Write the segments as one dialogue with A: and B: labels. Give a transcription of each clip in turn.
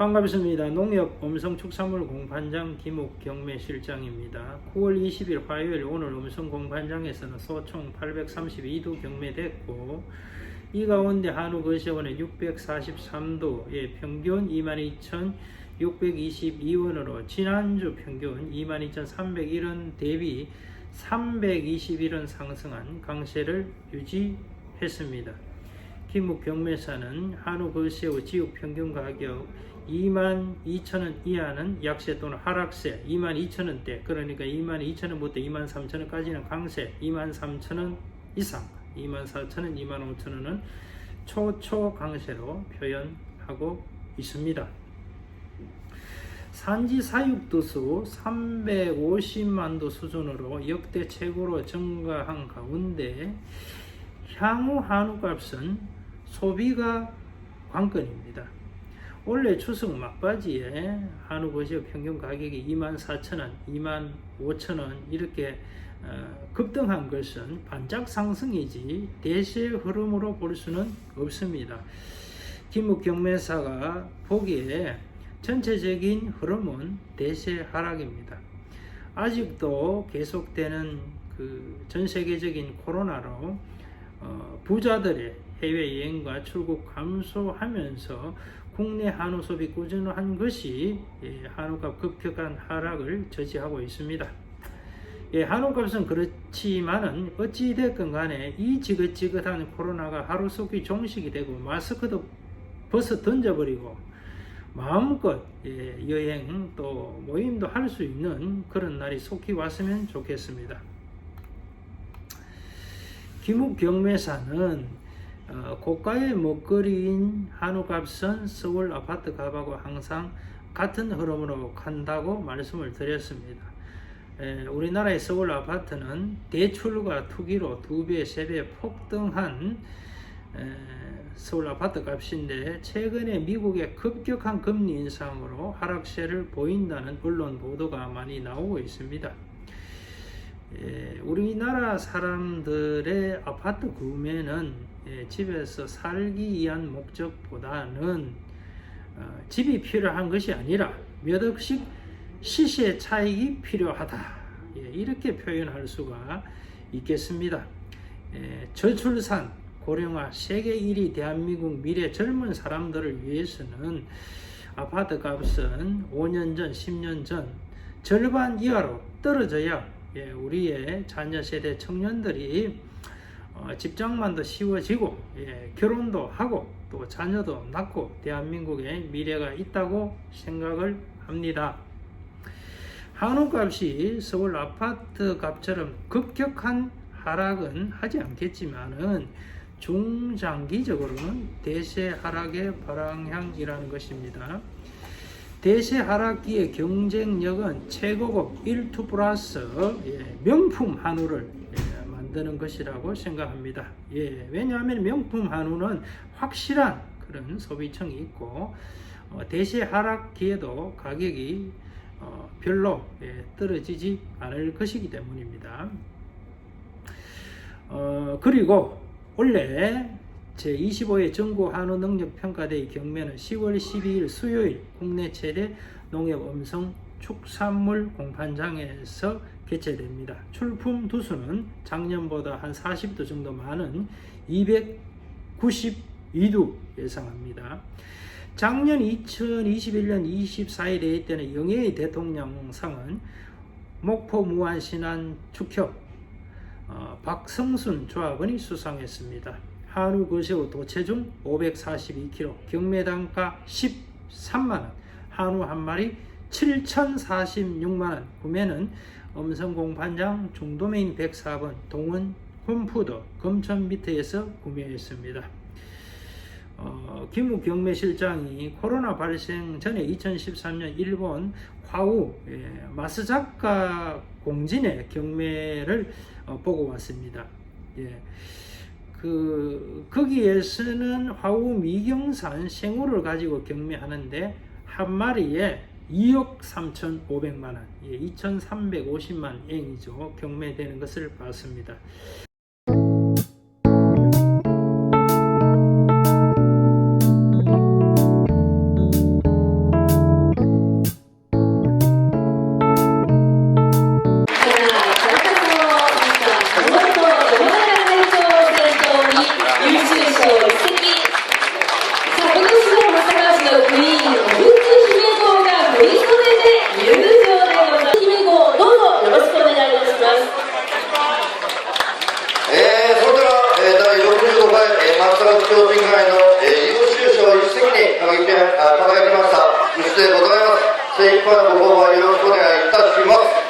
A: 반갑습니다. 농협 음성축산물 공판장 김욱 경매 실장입니다. 9월 20일 화요일 오늘 음성 공판장에서는 소총 832도 경매됐고 이 가운데 한우 거시원의 643도의 평균 22,622원으로 지난주 평균 22,301원 대비 321원 상승한 강세를 유지했습니다. 김욱 경매사는 한우 거시의 지역 평균 가격 22,000원 이하는 약세 또는 하락세 22,000원대 그러니까 22,000원부터 23,000원까지는 강세 23,000원 이상 24,000원 25,000원은 초초 강세로 표현하고 있습니다. 산지 사육도수 350만 도 수준으로 역대 최고로 증가한 가운데 향후 한우값은 소비가 관건입니다. 올해 추석 막바지에 한우 거시의 평균 가격이 24,000원, 25,000원 이렇게 어, 급등한 것은 반짝 상승이지 대세 흐름으로 볼 수는 없습니다. 김욱 경매사가 보기에 전체적인 흐름은 대세 하락입니다. 아직도 계속되는 그 전 세계적인 코로나로 어, 부자들의 해외 여행과 출국 감소하면서 국내 한우 소비 꾸준한 것이 예, 한우값 급격한 하락을 저지하고 있습니다. 예, 한우값은 그렇지만은 어찌 됐건 간에 이 지긋지긋한 코로나가 하루속히 종식이 되고 마스크도 벗어 던져버리고 마음껏 예, 여행 또 모임도 할 수 있는 그런 날이 속히 왔으면 좋겠습니다. 김욱 경매사는 어, 고가의 먹거리인 한우값은 서울 아파트 값하고 항상 같은 흐름으로 간다고 말씀을 드렸습니다. 에, 우리나라의 서울 아파트는 대출과 투기로 두 배, 세배 폭등한 에, 서울 아파트 값인데 최근에 미국의 급격한 금리 인상으로 하락세를 보인다는 언론 보도가 많이 나오고 있습니다. 예, 우리나라 사람들의 아파트 구매는 예, 집에서 살기 위한 목적보다는 어, 집이 필요한 것이 아니라 몇 억씩 시세 차익이 필요하다. 예, 이렇게 표현할 수가 있겠습니다. 예, 저출산, 고령화, 세계 1위 대한민국 미래 젊은 사람들을 위해서는 아파트 값은 5년 전, 10년 전 절반 이하로 떨어져야 예, 우리의 자녀 세대 청년들이 어, 직장만도 쉬워지고 예, 결혼도 하고 또 자녀도 낳고 대한민국의 미래가 있다고 생각을 합니다. 한우값이 서울 아파트 값처럼 급격한 하락은 하지 않겠지만은 중장기적으로는 대세 하락의 방향이라는 것입니다. 대세 하락기의 경쟁력은 최고급 1투 플러스 예, 명품 한우를 예, 만드는 것이라고 생각합니다. 예, 왜냐하면 명품 한우는 확실한 그런 소비층이 있고 어, 대세 하락기에도 가격이 어, 별로 예, 떨어지지 않을 것이기 때문입니다. 어, 그리고 원래 제25회 전국 한우 능력 평가대회 경매는 10월 12일 수요일 국내 최대 농협 음성 축산물 공판장에서 개최됩니다. 출품 두수는 작년보다 한 40도 정도 많은 292두 예상합니다. 작년 2021년 24일 대회 때는 영예의 대통령상은 목포 무안신안 축협 어, 박성순 조합원이 수상했습니다. 한우 거새우 도체중 542kg, 경매 단가 13만원, 한우 한 마리 7,046만원, 구매는 음성공판장 중도메인 104번 동원 홈푸드 금천미트에서 구매했습니다. 어, 김우 경매실장이 코로나 발생 전에 2013년 일본 화우 예, 마스자카 공진의 경매를 어, 보고 왔습니다. 예. 그 거기에서는 화우 미경산 생우를 가지고 경매하는데 한 마리에 2억 3,500만 원, 예, 2,350만 엔이죠. 경매되는 것을 봤습니다.
B: 商店街の、えー、優秀賞一席に輝きあ輝きました牛でございます精一杯のご購買よろしくお願いいたします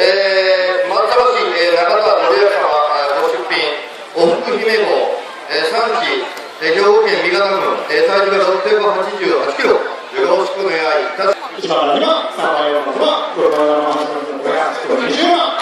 B: えー、松山市、え、中田森屋様ご出品おふく姫号、えー、産地、えー、兵庫県三方郡、えー、体重が688キロよろしくお願いいたします
C: 1番から2番、3番、4番、5番、6番、7番、8番、9番、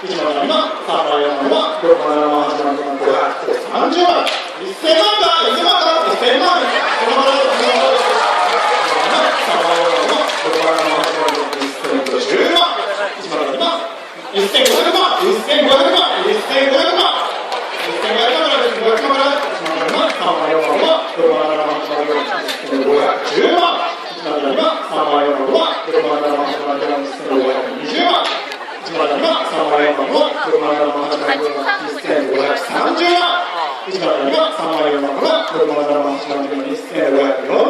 C: 1番から2番、3番、4番、5番、6番、7番、8番、9番、5番、何十万。1000万だ1000万だ5000万。千万。ま千万。10万。1万。1500万。1500万。一千万。一千万。30万
B: は3割の中が車の柄の柱のように出演をやるす。